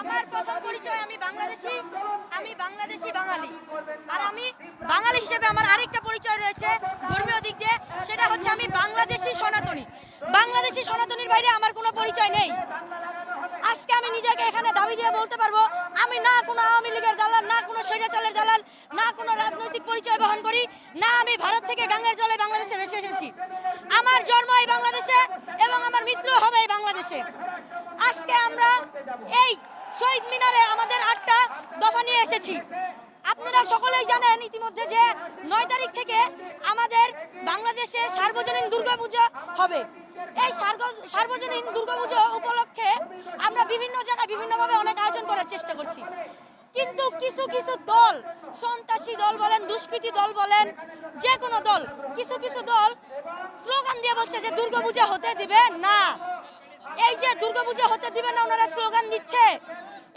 আমার প্রথম পরিচয় আমি বাংলাদেশি আমি বাংলাদেশি বাঙালি। আর আমি বাঙালি হিসেবে আমার আরেকটা পরিচয় রয়েছে ধর্মীয় দিক দিয়ে, সেটা হচ্ছে আমি বাংলাদেশি সনাতনী। বাংলাদেশি সনাতনীর বাইরে আমার কোনো পরিচয় নেই। আজকে আমি নিজেকে এখানে দাবি দিয়ে বলতে পারব, আমি না কোনো আওয়ামী লীগের দালাল, না কোনো স্বৈরাচারের দালাল, না কোনো রাজনৈতিক পরিচয় বহন করি, না আমি ভারত থেকে গাঙ্গের জলে বাংলাদেশে ভেসে এসেছি। আমার জন্ম এই বাংলাদেশে এবং আমার মৃত্যু হবে এই বাংলাদেশে। আজকে আমরা এই শহীদ মিনারে আমাদের আটটা দফা নিয়ে এসেছি। আপনারা সকলেই জানেন ইতিমধ্যে যে নয় তারিখ থেকে আমাদের বাংলাদেশে সার্বজনীন দুর্গাপূজা হবে। এই সার্বজনীন দুর্গাপূজা উপলক্ষে আমরা বিভিন্ন জায়গায় বিভিন্নভাবে অনেক আয়োজন করার চেষ্টা করছি। কিন্তু কিছু কিছু দল, সন্ত্রাসী দল বলেন, দুষ্কৃতী দল বলেন, যে কোনো দল, কিছু কিছু দল স্লোগান দিয়ে বলছে যে দুর্গাপূজা হতে দিবে না। এই যে দুর্গাপূজা হতে দিবে না ওনারা স্লোগান দিচ্ছে।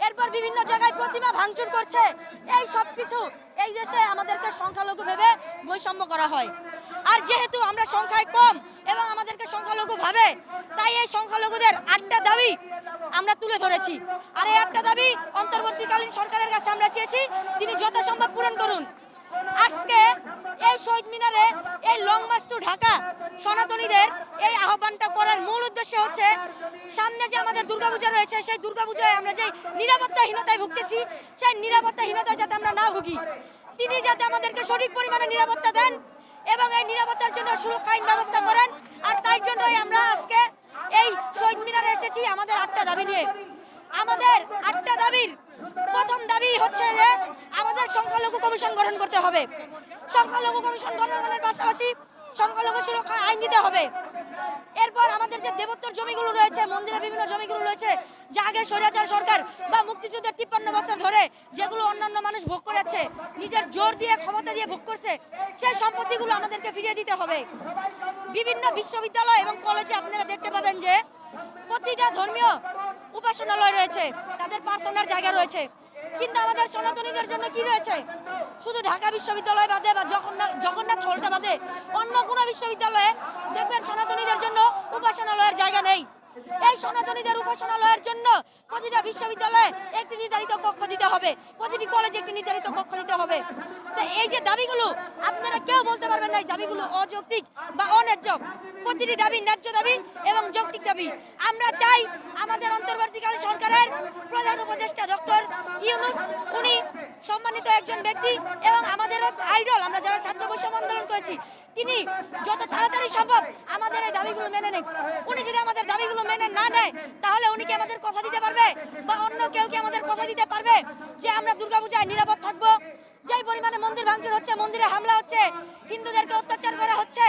এরপর বিভিন্ন জায়গায় প্রতিমা ভাঙচুর করছে। এই সব কিছু এই দেশে আমাদেরকে সংখ্যালঘু ভেবে বৈষম্য করা হয়। আর যেহেতু আমরা সংখ্যায় কম এবং আমাদেরকে সংখ্যালঘু ভাবে, তাই এই সংখ্যালঘুদের আটটা দাবি আমরা তুলে ধরেছি। আর এই আটটা দাবি অন্তর্বর্তীকালীন সরকারের কাছে আমরা চেয়েছি, তিনি যথাসম্ভব পূরণ করুন। শহীদ মিনারে এই লং মার্চ টু ঢাকা সনাতনীদের এই আহ্বানটা করার মূল উদ্দেশ্য হচ্ছে, সামনে যে আমাদের দুর্গাপূজা রয়েছে, সেই দুর্গাপূজায় আমরা যে নিরাপত্তাহীনতায় ভুগতেছি, সেই নিরাপত্তাহীনতায় যাতে আমরা না ভুগি। তিনি যাতে আমাদেরকে সঠিক পরিমাণে নিরাপত্তা দেন এবং এই নিরাপত্তার জন্য সুরক্ষা আইন ব্যবস্থা করেন। আর তাই জন্যই আমরা আজকে এই শহীদ মিনারে এসেছি আমাদের আটটা দাবি নিয়ে। আমাদের আটটা দাবির প্রথম দাবি হচ্ছে যে, আমাদের সংখ্যালঘু কমিশন গঠন করতে হবে। সংখ্যালঘু কমিশন গঠনের পাশাপাশি সংখ্যালঘু সুরক্ষা আইন দিতে হবে। এরপর আমাদের যে দেবোত্তর জমিগুলো রয়েছে, মন্দিরে বিভিন্ন জমিগুলো রয়েছে, যা আগে স্বৈরাচার সরকার বা মুক্তিযুদ্ধের তিপ্পান্ন বছর ধরে যেগুলো অন্যান্য মানুষ ভোগ করেছে, নিজের জোর দিয়ে, ক্ষমতা দিয়ে ভোগ করছে, সেই সম্পত্তিগুলো আমাদেরকে ফিরিয়ে দিতে হবে। বিভিন্ন বিশ্ববিদ্যালয় এবং কলেজে আপনারা দেখতে পাবেন যে প্রতিটা ধর্মীয় উপাসনালয় রয়েছে, তাদের প্রার্থনার জায়গা রয়েছে। কিন্তু আমাদের সনাতনীদের জন্য কি রয়েছে? শুধু ঢাকা বিশ্ববিদ্যালয় বাদে বা জগন্নাথ জগন্নাথ হলটা বাদে অন্য কোনো বিশ্ববিদ্যালয়ে দেখবেন সনাতনীদের জন্য উপাসনালয়ের জায়গা নেই। সনাতনীদের উপাসনালয়ের জন্য প্রতিটা বিশ্ববিদ্যালয়ে একটি নির্ধারিত কক্ষ দিতে হবে। প্রতিটি কলেজে একটি নির্ধারিত কক্ষ দিতে হবে। তো এই যে দাবিগুলো, আপনারা কেউ বলতে পারবেন না এই দাবিগুলো অযৌক্তিক বা অন্যায্য। প্রতিটি দাবি ন্যায্য দাবি এবং যৌক্তিক দাবি। আমরা চাই আমাদের অন্তর্বর্তীকালীন সরকারের প্রধান উপদেষ্টা ডক্টর ইউনুস, উনি সম্মানিত একজন ব্যক্তি এবং আমাদের আইডল, আমরা যারা ছাত্র বৈষম্য আন্দোলন করেছি, তিনি যত তাড়াতাড়ি সম্ভব দাবিগুলো মেনে নেন উনি যদি আমাদের দাবিগুলো মেনে না নেয়, তাহলে উনি কি আমাদের কথা দিতে পারবে? বা অন্য কেউ কি আমাদের কথা দিতে পারবে? যে আমরা দুর্গাপূজায় নিরাপদ থাকব? যেই পরিমাণে মন্দির ভাঙচুর হচ্ছে, মন্দিরে হামলা হচ্ছে, হিন্দুদেরকে অত্যাচার করা হচ্ছে,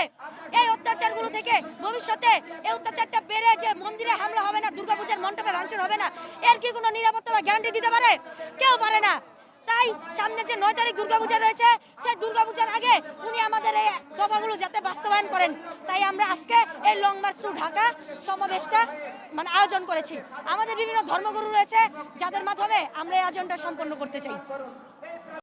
এই অত্যাচারগুলো থেকে ভবিষ্যতে এই অত্যাচারটা বেড়ে যে মন্দিরে হামলা হবে না, দুর্গাপূজার মণ্ডপে ভাঙচুর হবে না, এর কি কোনো নিরাপত্তা বা গ্যারান্টি দিতে পারে? কেউ পারে না। তাই সামনে যে নয় তারিখ দুর্গাপূজা রয়েছে, সেই দুর্গাপূজার আগে উনি আমাদের এই দফাগুলো যাতে বাস্তবায়ন করেন তাই আমরা আজকে এই লং মার্চ টু ঢাকা সমাবেশটা মানে আয়োজন করেছি। আমাদের বিভিন্ন ধর্মগুরু রয়েছে, যাদের মাধ্যমে আমরা এই আয়োজনটা সম্পন্ন করতে চাই।